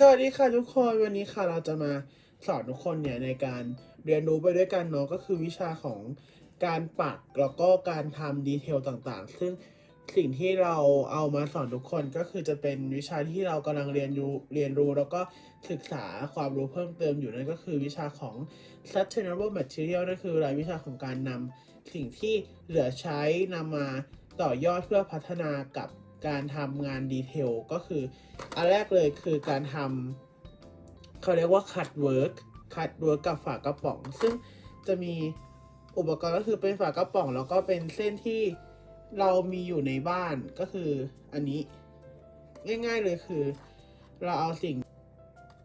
สวัสดีค่ะทุกคนวันนี้ค่ะเราจะมาสอนทุกคนเนี่ยในการเรียนรู้ไปด้วยกันเนาะก็คือวิชาของการปักแล้วก็การทำดีเทลต่างๆ ซึ่งสิ่งที่เราเอามาสอนทุกคนก็คือจะเป็นวิชาที่เรากำลังเรียนรู้เรียนรู้แล้วก็ศึกษาความรู้เพิ่มเติมอยู่นั่นก็คือวิชาของ sustainable material นั่นคือรายวิชาของการนำสิ่งที่เหลือใช้นำมาต่อยอดเพื่อพัฒนากับ การทำงานดีเทลก็คือ อันแรกเลยคือการทำเขาเรียกว่า cut work cut work กับฝากระป๋อง ซึ่งจะมีอุปกรณ์ก็คือเป็นฝากระป๋อง แล้วก็เป็นเส้นที่เรามีอยู่ในบ้านก็คืออันนี้ง่ายๆเลยคือ เราเอาสิ่ง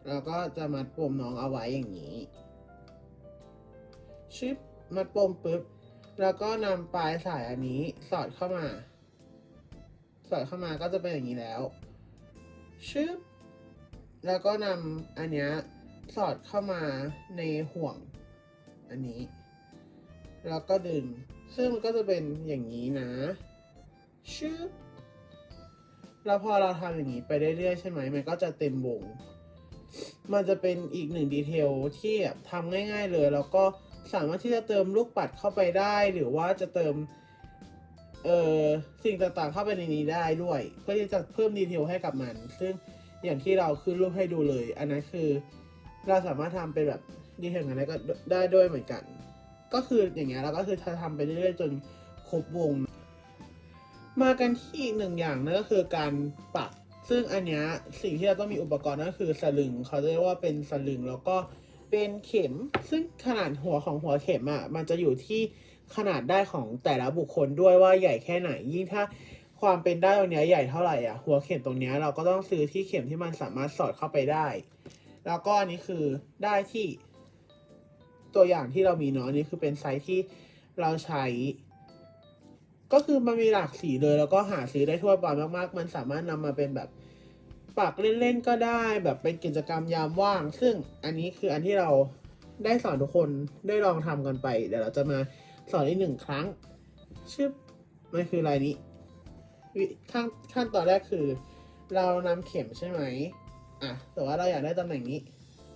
เราก็จะมัดปมน้องเอาไว้อย่างนี้ชิปมัดปมปุ๊บแล้วก็นำปลายสายอันนี้สอดเข้ามา สอดเข้ามาก็จะเป็นอย่างนี้แล้วชึบแล้วก็นำอันเนี้ยสอดเข้ามาในห่วงอันนี้ แล้วก็ดึง ซึ่งมันก็จะเป็นอย่างนี้นะชึบแล้วพอเราทำอย่างนี้ไปเรื่อยๆใช่ไหมมันก็จะเต็มวง มันจะเป็นอีกหนึ่งดีเทลที่แบบทำง่าย ๆ เลย แล้วก็สามารถที่จะเติมลูกปัดเข้าไปได้ หรือว่าจะเติม เอ่อสิ่งต่างๆเข้าไปในนี้ได้ด้วย เพื่อที่จะเพิ่มดีเทลให้กับมัน ซึ่งอย่างที่เราขึ้นรูปให้ดูเลย อันนั้นคือเราสามารถทำเป็นแบบดีเทลอะไรก็ได้ด้วยเหมือนกัน ก็คืออย่างเงี้ยเราก็คือทำไปเรื่อยๆจนครบวง มากันที่อีกหนึ่งอย่างนั่นก็คือการปัก ซึ่งอันเนี้ยสิ่งที่เราต้องมีอุปกรณ์นั่นก็คือสลึงเขาเรียกว่าเป็นสลึงแล้วก็เป็นเข็ม ซึ่งขนาดหัวของหัวเข็มอะมันจะอยู่ที่ ขนาดได้ของแต่ละบุคคลด้วยว่าใหญ่แค่ไหน ยิ่งถ้าความเป็นได้ตรงนี้ใหญ่เท่าไหร่อะ หัวเข็มตรงนี้เราก็ต้องซื้อที่เข็มที่มันสามารถสอดเข้าไปได้ แล้วก็อันนี้คือได้ที่ตัวอย่างที่เรามีเนาะอันนี้คือเป็นไซส์ที่เราใช้ ก็คือมันมีหลากสีเลย แล้วก็หาซื้อได้ทั่วไปมากๆ มันสามารถนำมาเป็นแบบปักเล่นๆก็ได้ แบบเป็นกิจกรรมยามว่าง ซึ่งอันนี้คืออันที่เราได้สอนทุกคนได้ลองทำกันไป เดี๋ยวเราจะมา สอนอีกหนึ่งครั้ง ชึบมันคืออะไรนี้ขั้นขั้นตอนแรกคือ เรานำเข็มใช่ไหมอะแต่ว่าเราอยากได้ตำแหน่งนี้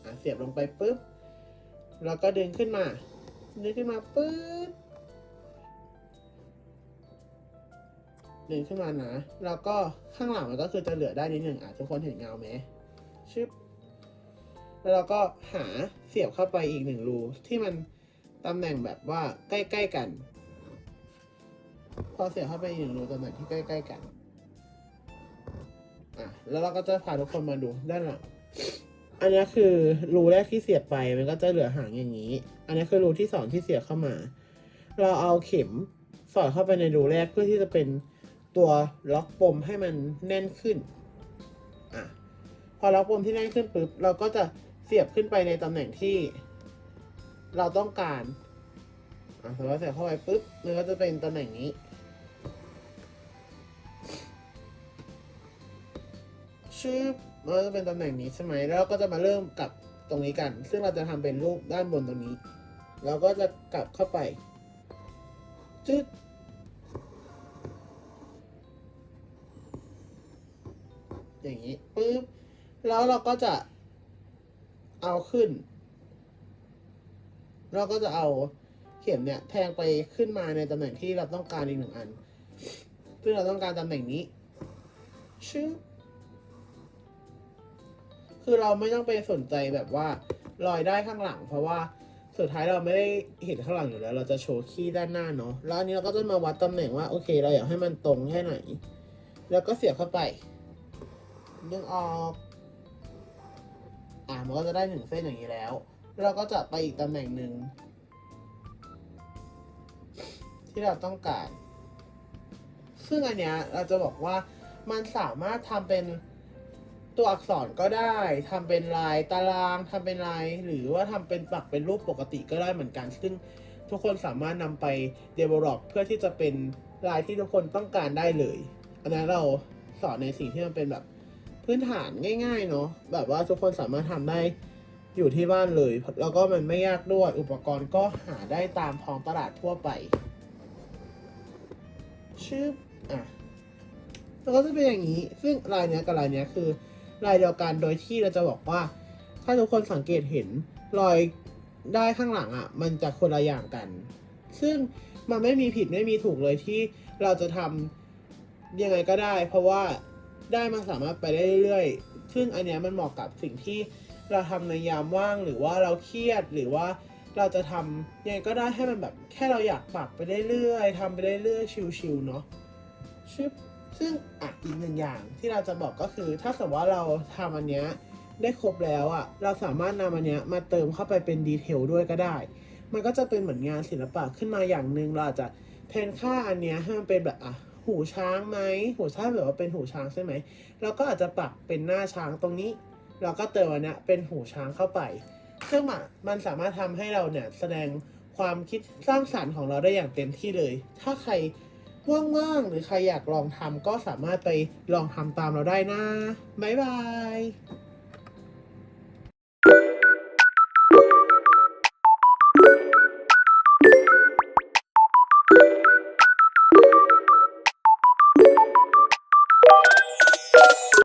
อะเสียบลงไปปุ๊บแล้วก็ดึงขึ้นมา ดึงขึ้นมาปุ๊บดึงขึ้นมานะ แล้วก็ข้างหลังมันก็คือจะเหลือได้นิดหนึ่งอะทุกคนเห็นเงาไหมชึบแล้วเราก็หาเสียบเข้าไปอีกหนึ่งรูที่มัน ตำแหน่งแบบว่าใกล้ๆกัน พอเสียบเข้าไปอีกหนึ่รูตำแหน่งที่ใกล้ๆกัน อะ แล้วเราก็จะพาทุกคนมาดูด้านหลัง อันนี้คือรูแรกที่เสียบไปมันก็จะเหลือหางอย่างนี้ อันนี้คือรูที่สองที่เสียบเข้ามา เราเอาเข็มสอดเข้าไปในรูแรกเพื่อที่จะเป็นตัวล็อกปมให้มันแน่นขึ้น อะ พอล็อกปมที่แน่นขึ้นปุ๊บเราก็จะเสียบขึ้นไปในตำแหน่งที่ เราต้องการอะสมมติว่าเสียบเข้าไปปุ๊บมันก็จะเป็นตำแหน่งนี้ชื่อมันจะเป็นตำแหน่งนี้ใช่ไหมแล้วเราก็จะมาเริ่มกับตรงนี้กัน ซึ่งเราจะทำเป็นรูปด้านบนตรงนี้ เราก็จะกลับเข้าไปจึ๊ดอย่างนี้ปุ๊บแล้วเราก็จะเอาขึ้น เราก็จะเอาเข็มเนี่ยแทงไปขึ้นมาในตำแหน่งที่เราต้องการอีกหนึ่งอัน ซึ่งเราต้องการตำแหน่งนี้ชื่อคือเราไม่ต้องไปสนใจแบบว่ารอยได้ข้างหลัง เพราะว่าสุดท้ายเราไม่ได้เห็นข้างหลังอยู่แล้ว เราจะโชว์ขี้ด้านหน้าเนาะแล้วอันนี้เราก็จะมาวัดตำแหน่งว่าโอเคเราอยากให้มันตรงแค่ไหน แล้วก็เสียบเข้าไปดึงออก อ่ามันก็จะได้หนึ่งเส้นอย่างนี้แล้ว เราก็จะไปอีกตำแหน่งหนึ่ง ที่เราต้องการ ซึ่งอันเนี้ยเราจะบอกว่ามันสามารถทำเป็นตัวอักษรก็ได้ทำเป็นลายตารางทำเป็นลาย หรือว่าทำเป็นปักเป็นรูปปกติก็ได้เหมือนกัน ซึ่งทุกคนสามารถนำไป develop เพื่อที่จะเป็นลายที่ทุกคนต้องการได้เลย อันนั้นเราสอนในสิ่งที่มันเป็นแบบพื้นฐานง่าย ๆ เนาะแบบว่าทุกคนสามารถทำได้ อยู่ที่บ้านเลย แล้วก็มันไม่ยากด้วย อุปกรณ์ก็หาได้ตามท้องตลาดทั่วไปชื่ออะแล้วก็จะเป็นอย่างนี้ ซึ่งลายเนี้ยกับลายเนี้ยคือลายเดียวกันโดยที่เราจะบอกว่า ถ้าทุกคนสังเกตเห็นรอยได้ข้างหลังอะ่ะ มันจะคนละอย่างกัน ซึ่งมันไม่มีผิดไม่มีถูกเลยที่เราจะทำยังไงก็ได้ เพราะว่าได้มันสามารถไปได้เรื่อยๆ ซึ่งอันเนี้ยมันเหมาะกับสิ่งที่ เราทำในยามว่างหรือว่าเราเครียดหรือว่าเราจะทำยังไงก็ได้ให้มันแบบแค่เราอยากปักไปเรื่อยๆทำไปเรื่อยๆชิวๆเนาะชึบซึ่งอะอีกหนึ่งอย่างที่เราจะบอกก็คือ ถ้าสมมติว่าเราทำอันเนี้ยได้ครบแล้วอะ่ะเราสามารถนำอันเนี้ยมาเติมเข้าไปเป็นดีเทลด้วยก็ได้ มันก็จะเป็นเหมือนงานศิลปะขึ้นมาอย่างหนึ่งเราอาจจะแทนค่าอันเนี้ยให้มันเป็นแบบอะหูช้างไหมหูช้างแบบว่าเป็นหูช้างใช่ไหมเราก็อาจจะปักเป็นหน้าช้างตรงนี้ เราก็เติมอันนี้เป็นหูช้างเข้าไป ซึ่งมันมันสามารถทำให้เราเนี่ยแสดงความคิดสร้างสรรค์ของเราได้อย่างเต็มที่เลย ถ้าใครว่างๆหรือใครอยากลองทำก็สามารถไปลองทำตามเราได้นะ บ๊ายบาย